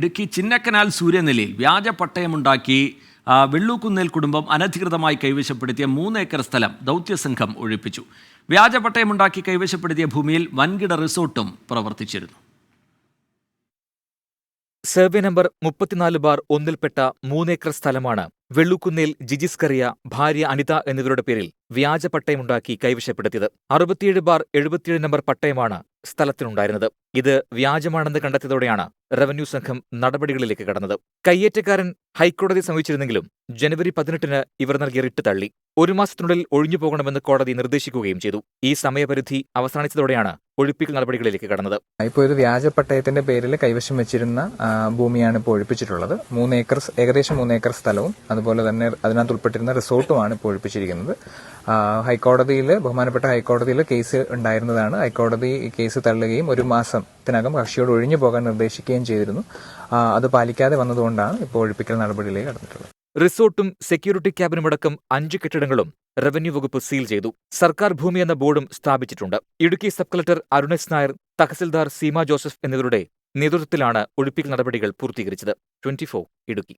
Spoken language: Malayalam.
ഇടുക്കി ചിന്നക്കനാൽ സൂര്യനെല്ലിയിൽ വ്യാജ പട്ടയമുണ്ടാക്കി വെള്ളൂക്കുന്നേൽ കുടുംബം അനധികൃതമായി കൈവശപ്പെടുത്തിയ മൂന്ന് ഏക്കർ സ്ഥലം ദൗത്യസംഘം ഒഴിപ്പിച്ചു. വ്യാജ പട്ടയമുണ്ടാക്കി കൈവശപ്പെടുത്തിയ ഭൂമിയിൽ വൻകിട റിസോർട്ടും പ്രവർത്തിച്ചിരുന്നു. സർവേ നമ്പർ മുപ്പത്തിനാല് ബാർ ഒന്നിൽപ്പെട്ട മൂന്നേക്കർ സ്ഥലമാണ് വെള്ളുക്കുന്നേൽ ജിജിസ് കറിയ ഭാര്യ അനിത എന്നിവരുടെ പേരിൽ വ്യാജ പട്ടയമുണ്ടാക്കി കൈവശപ്പെടുത്തിയത്. അറുപത്തിയേഴ് ബാർ എഴുപത്തിയേഴ് നമ്പർ പട്ടയമാണ് സ്ഥലത്തിനുണ്ടായിരുന്നത്. ഇത് വ്യാജമാണെന്ന് കണ്ടെത്തിയതോടെയാണ് റവന്യൂ സംഘം നടപടികളിലേക്ക് കടന്നത്. കയ്യേറ്റക്കാരൻ ഹൈക്കോടതി സമീപിച്ചിരുന്നെങ്കിലും ജനുവരി പതിനെട്ടിന് ഇവർ നൽകിയ റിട്ട് തള്ളി. ഒരു മാസത്തിനുള്ളിൽ ഒഴിഞ്ഞു പോകണമെന്ന് കോടതി നിർദ്ദേശിക്കുകയും ചെയ്തു. ഈ സമയപരിധി അവസാനിച്ചതോടെയാണ് ഒഴിപ്പിക്കൽ നടപടികളിലേക്ക് കടന്നത്. ഇപ്പോൾ ഒരു വ്യാജ പട്ടയത്തിന്റെ പേരിൽ കൈവശം വെച്ചിരുന്ന ഭൂമിയാണ് ഇപ്പോൾ ഒഴിപ്പിച്ചിട്ടുള്ളത്. മൂന്ന് ഏക്കർ ഏകദേശം മൂന്ന് ഏക്കർ സ്ഥലവും അതുപോലെ തന്നെ അതിനകത്ത് ഉൾപ്പെട്ടിരുന്ന റിസോർട്ടുമാണ് ഇപ്പോൾ ഒഴിപ്പിച്ചിരിക്കുന്നത്. ഹൈക്കോടതിയിൽ ബഹുമാനപ്പെട്ട ഹൈക്കോടതിയിൽ കേസ് ഉണ്ടായിരുന്നതാണ്. ഹൈക്കോടതി കേസ് തള്ളുകയും ഒരു മാസത്തിനകം കക്ഷിയോട് ഒഴിഞ്ഞു പോകാൻ നിർദ്ദേശിക്കുകയും ചെയ്തിരുന്നു. അത് പാലിക്കാതെ വന്നതുകൊണ്ടാണ് ഇപ്പോൾ ഒഴിപ്പിക്കൽ നടപടിയിലേക്ക് കടന്നിട്ടുള്ളത്. റിസോർട്ടും സെക്യൂരിറ്റി ക്യാബിനും അടക്കം അഞ്ച് കെട്ടിടങ്ങളും റവന്യൂ വകുപ്പ് സീൽ ചെയ്തു. സർക്കാർ ഭൂമി എന്ന ബോർഡും സ്ഥാപിച്ചിട്ടുണ്ട്. Idukki sub collector Arunesh Nair tahsildar Seema Joseph എന്നിവരുടെ നേതൃത്വത്തിലാണ് ഒഴിപ്പിക്കൽ നടപടികൾ പൂർത്തീകരിച്ചത്. ട്വന്റി ഇടുക്കി.